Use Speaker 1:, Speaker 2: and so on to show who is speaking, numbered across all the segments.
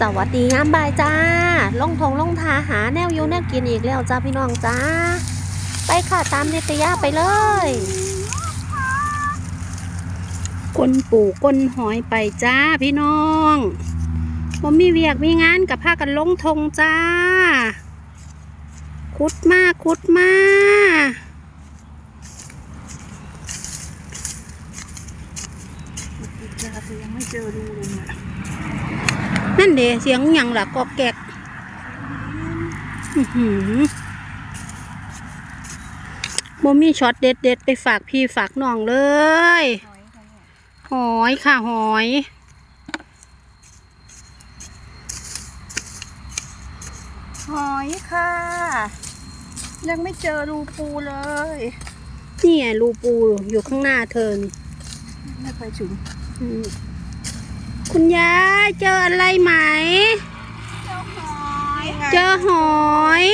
Speaker 1: สวัสดีงามบ่ายจ้า ลงทงลงทาหาแนวอยูแนวกินอีกแล้วจ้าพี่น้องจ้า ไปค่ะตามนิตยาไปเลย
Speaker 2: ก้นปูก้นหอยไปจ้าพี่น้องผมมีเวียกมีงานกับพากันลงทงจ้า คุดมาคุดมา
Speaker 3: จ้าแต่ยังไม่เจอดูเลยเนี่ย
Speaker 2: นั่นเดเสียงหยังล่ะกอกแกกอื้อหือบ่มีช็อตเด็ดเด็ดๆไปฝากพี่ฝากน้องเลย หอยค่ะหอย
Speaker 3: หอยค่ะ ยังไม่เจอรูปูเลย
Speaker 2: นี่ไงรูปูอยู่ข้างหน้าเธอนี่
Speaker 3: ไม่เคยถึง
Speaker 2: อืม คุณยายเจออะไรไหม เจอหอย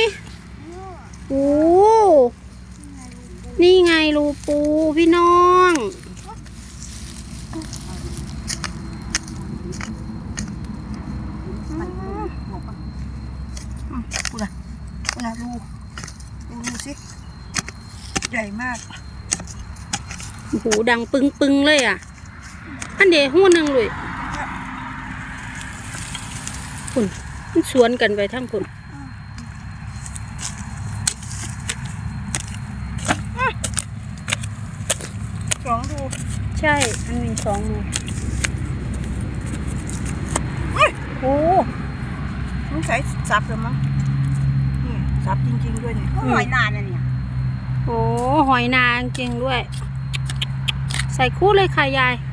Speaker 2: โอ้นี่ไงรูปูพี่น้อง
Speaker 3: มันหัวปะอืมกูละกูละรูดูดูสิ ใหญ่มาก
Speaker 2: โอ้โหดังปึงปึงๆเลยอะ อันเดียวหูหนึ่งเลย คุณมันสวนกันไปทั้งคุณ
Speaker 3: สองรู
Speaker 2: ใช่มันมีสองมือ
Speaker 3: โอ้ต้องใช้ซับเลยมั้งนี่ซับจริง ๆ ด้วยเนี่ยหอยนานนะเนี่ย
Speaker 2: โอ้หอยนางจริงด้วย ใส่คู่เลยค่ะยาย
Speaker 3: อ